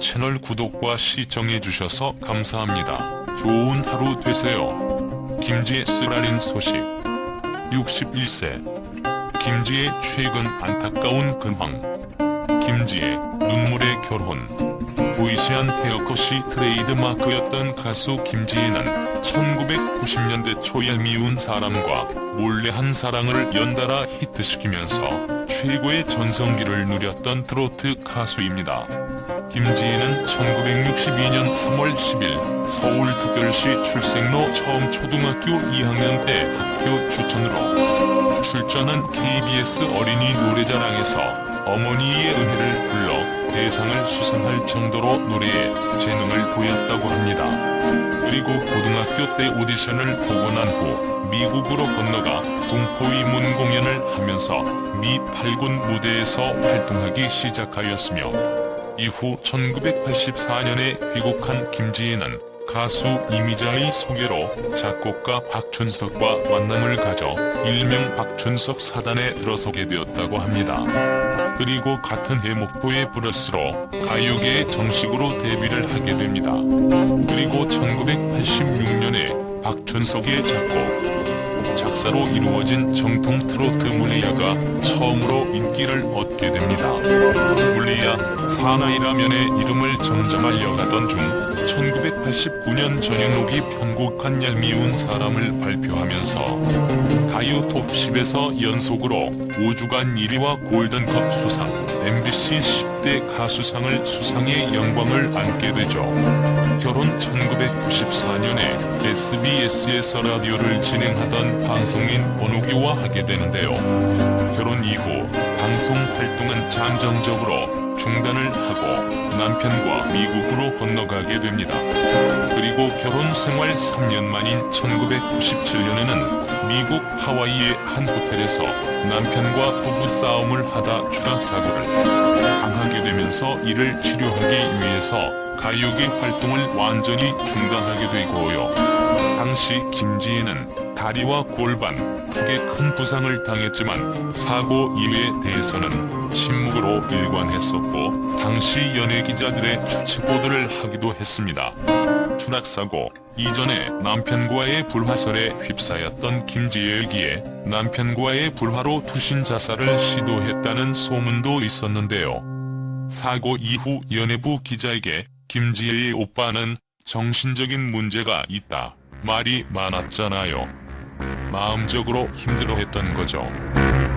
채널 구독과 시청해 주셔서 감사합니다. 좋은 하루 되세요. 김지의 쓰라린 소식 61세 김지의 최근 안타까운 근황 김지의 눈물의 결혼 보이시한 헤어컷이 트레이드마크였던 가수 김지혜는 1990년대 초 얄미운 사람과 몰래 한 사랑을 연달아 히트시키면서 최고의 전성기를 누렸던 트로트 가수입니다. 김지혜는 1962년 3월 10일 서울특별시 출생로 처음 초등학교 2학년 때 학교 추천으로 출전한 KBS 어린이 노래자랑에서 어머니의 은혜를 불러 대상을 수상할 정도로 노래에 재능을 보였다고 합니다. 그리고 고등학교 때 오디션을 보고 난 후 미국으로 건너가 동포이문 공연을 하면서 미 8군 무대에서 활동하기 시작하였으며 이후 1984년에 귀국한 김지혜는 가수 이미자의 소개로 작곡가 박춘석과 만남을 가져 일명 박춘석 사단에 들어서게 되었다고 합니다. 그리고 같은 해 목포의 브러스로 가요계에 정식으로 데뷔를 하게 됩니다. 그리고 1986년에 박춘석의 작곡, 작사로 이루어진 정통 트로트 물리야가 처음으로 인기를 얻게 됩니다. 물리야 사나이라면의 이름을 점점 알려가던 중 1989년 전영록이 편곡한 얄미운 사람을 발표하면서 가요 톱10에서 연속으로 5주간 1위와 골든컵 수상, MBC 10대 가수상을 수상의 영광을 안게 되죠. 결혼 1994년에 SBS에서 라디오를 진행하던 방송인 권옥이와 하게 되는데요. 결혼 이후 방송 활동은 잠정적으로 중단을 하고 남편과 미국으로 건너가게 됩니다. 그리고 결혼 생활 3년 만인 1997년에는 미국 하와이의 한 호텔에서 남편과 부부 싸움을 하다 추락사고를 당하게 되면서 이를 치료하기 위해서 가요계 활동을 완전히 중단하게 되고요. 당시 김지혜는 다리와 골반, 턱에 큰 부상을 당했지만 사고 이유에 대해서는 침묵으로 일관했었고 당시 연예 기자들의 추측 보도를 하기도 했습니다. 추락사고 이전에 남편과의 불화설에 휩싸였던 김지혜에게 남편과의 불화로 투신 자살을 시도했다는 소문도 있었는데요. 사고 이후 연예부 기자에게 김지혜의 오빠는 정신적인 문제가 있다. 말이 많았잖아요. 마음적으로 힘들어했던 거죠.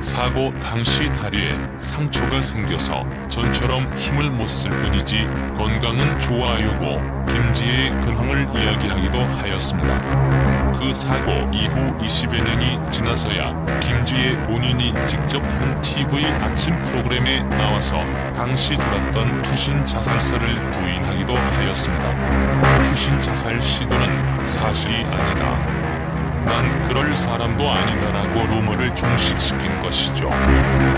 사고 당시 다리에 상처가 생겨서 전처럼 힘을 못 쓸 뿐이지 건강은 좋아요고 김지혜의 근황을 이야기하기도 하였습니다. 그 사고 이후 20여 년이 지나서야 김지혜 본인이 직접 한 TV 아침 프로그램에 나와서 당시 들었던 투신 자살설을 부인하기도 하였습니다. 투신 자살 시도는 사실이 아니다. 난 그럴 사람도 아니다라고 루머를 종식시킨 것이죠.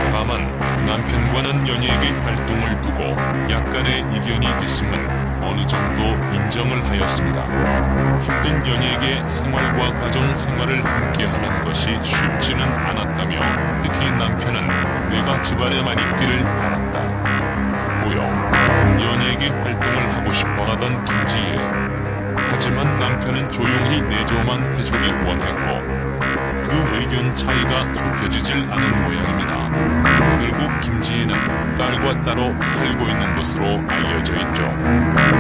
다만 남편과는 연예계 활동을 두고 약간의 이견이 있음은 어느 정도 인정을 하였습니다. 힘든 연예계 생활과 가정 생활을 함께하는 것이 쉽지는 않았다며 특히 남편은 내가 집안에만 있기를 바랐다. 고요. 연예계 활동 내조만 해주길 원했고 그 의견 차이가 좁혀지질 않은 모양입니다. 결국 김지혜는 딸과 따로 살고 있는 것으로 알려져 있죠.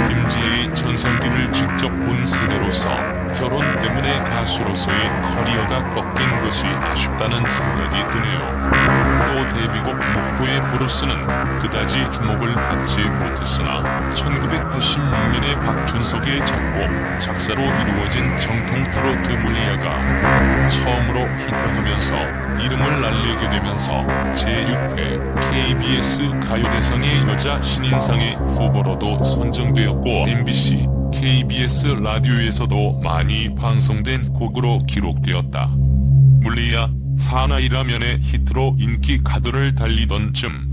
김지혜의 전성기를 직접 본 세대로서 결혼 때문에 가수로서의 커리어가 꺾인 것이 아쉽다는 생각이 드네요. 또 데뷔곡 목포의 브루스는 그다지 주목을 받지 못했으나 1986년에 박준석의 작곡, 작사로 이루어진 정통 트로트 문희야가 처음으로 히트하면서 이름을 알리게 되면서 제6회 KBS 가요대상의 여자 신인상의 후보로도 선정되었고 MBC, KBS 라디오에서도 많이 방송된 곡으로 기록되었다. 물리야 사나이라면의 히트로 인기 가도를 달리던 쯤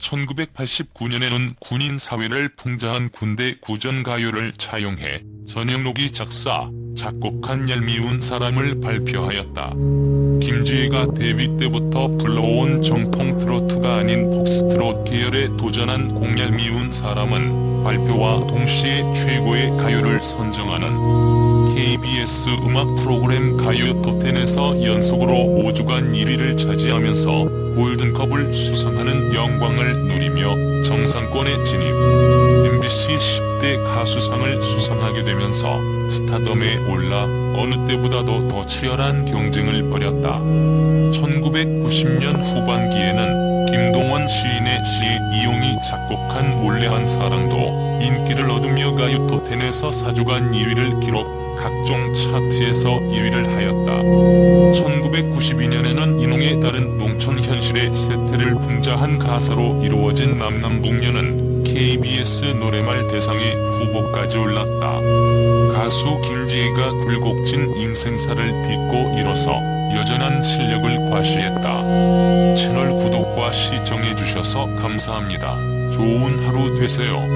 1989년에는 군인 사회를 풍자한 군대 구전 가요를 차용해 전영록이 작사, 작곡한 얄미운 사람을 발표하였다. 김지혜가 데뷔 때부터 불러온 정통 트로트가 아닌 폭스트롯 계열에 도전한 공얄미운 사람은 발표와 동시에 최고의 가요를 선정하는 KBS 음악 프로그램 가요 톱10에서 연속으로 5주간 1위를 차지하면서 골든컵을 수상하는 영광을 누리며 정상권에 진입. MBC 10대 가수상을 수상하게 되면서 스타덤에 올라 어느 때보다도 더 치열한 경쟁을 벌였다. 1990년 후반기에는 김동원 시인의 시 이용이 작곡한 몰래 한 사랑도 인기를 얻으며 가요 톱10에서 4주간 2위를 기록 각종 차트에서 2위를 하였다. 1992년에는 인홍에 따른 농촌 현실의 세태를 풍자한 가사로 이루어진 남남북녀는 KBS 노래말 대상의 후보까지 올랐다. 가수 김지혜가 굴곡진 인생사를 딛고 일어서 여전한 실력을 과시했다. 채널 구독과 시청해주셔서 감사합니다. 좋은 하루 되세요.